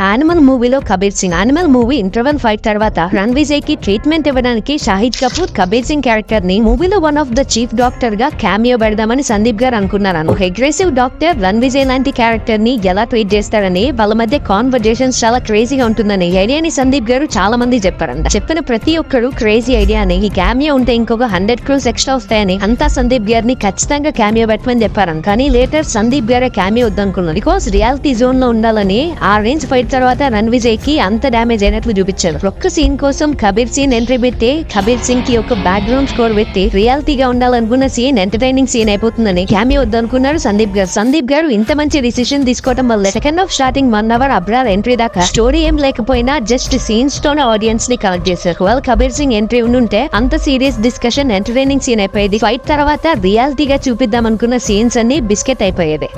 Animal మూవీలో Kabir Singh animal movie interval fight తర్వాత రణ్ విజయ్కి ట్రీట్మెంట్ ఇవ్వడానికి షాహిద్ కపూర్ కబీర్ సింగ్ క్యారెక్టర్ని మూవీలో వన్ ఆఫ్ ద చీఫ్ డాక్టర్గా క్యామియో పెడదామని సందీప్ గారు అనుకున్నారు. అగ్రెసివ్ డాక్టర్ రణ్ విజయ్ లాంటి క్యారెక్టర్ని ఎలా ట్రీట్ చేస్తారని వాళ్ళ మధ్య కాన్వర్జేషన్స్ చాలా క్రేజీగా ఉంటుందని ఈ ఐడియాని సందీప్ గారు చాలా మంది చెప్పారంట. చెప్పిన ప్రతి ఒక్కరు క్రేజీ ఐడియా అని ఈ క్యామియో ఉంటే ఇంకొక హండ్రెడ్ క్రోస్ ఎక్స్ట్రా వస్తాయని అంతా సందీప్ గారిని ఖచ్చితంగా క్యామియో పెట్టమని చెప్పారు కానీ లేటర్ సందీప్ గారే క్యామియో వద్దనుకున్నారు. బికాస్ రియాలిటీ జోన్లో ఉండాలని ఆ రేంజ్ ఫైట్ తర్వాత రన్ విజయ్కి అంత డ్యామేజ్ అయినట్లు చూపించారు. ఒక్క సీన్ కోసం కబీర్ సీన్ ఎంట్రీ పెట్టి కబీర్ సింగ్కి ఒక బ్యాక్గ్రౌండ్ స్కోర్ పెట్టి రియాలిటీగా ఉండాలనుకున్న సీన్ ఎంటర్టైనింగ్ సీన్ అయిపోతుందని క్యామియో వద్దనుకున్నారు సందీప్ గారు. సందీప్ గారు ఇంత మంచి డిసిషన్ తీసుకోవడం వల్ల second half starting one hour Abrar entry దాకా స్టోరీ ఏం లేకపోయినా జస్ట్ సీన్స్ తోనే ఆడియన్స్ని కలెక్ట్ చేశారు. వెల్ కబీర్ సింగ్ ఎంట్రీ ఉండుంటే అంత సీరియస్ డిస్కషన్ ఎంటర్టైనింగ్ సీన్ అయిపోయేది. ఫైట్ తర్వాత రియాలిటీగా చూపిద్దాం అనుకున్న సీన్స్ అన్ని బిస్కెట్ అయిపోయేది.